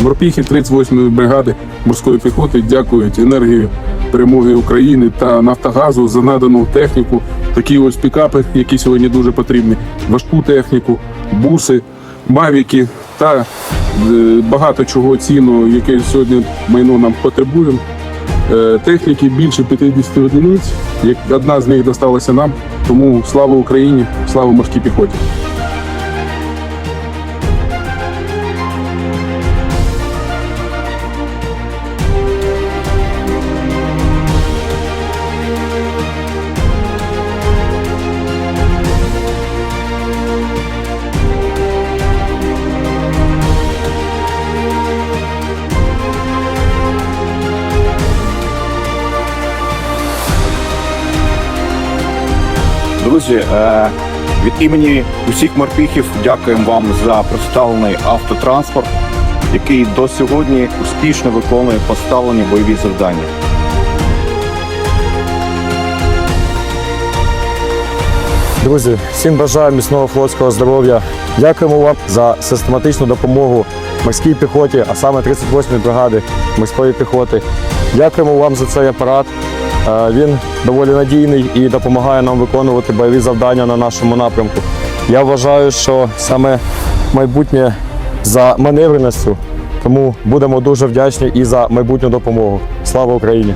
Морпіхи 38-ї бригади морської піхоти дякують енергії перемоги України та Нафтогазу за надану техніку. Такі ось пікапи, які сьогодні дуже потрібні, важку техніку, буси, мавіки та е, багато чого цінного, яке сьогодні майно нам потребуємо. Е, Техніки більше 50 одиниць. Як одна з них досталася нам. Тому слава Україні, слава морській піхоті. Друзі, е, від імені усіх морпіхів дякуємо вам за представлений автотранспорт, який до сьогодні успішно виконує поставлені бойові завдання. Друзі, всім бажаю міцного флотського здоров'я. Дякуємо вам за систематичну допомогу морській піхоті, а саме 38-ї бригади морської піхоти. Дякуємо вам за цей апарат. Він доволі надійний і допомагає нам виконувати бойові завдання на нашому напрямку. Я вважаю, що саме майбутнє за маневреністю, тому будемо дуже вдячні і за майбутню допомогу. Слава Україні!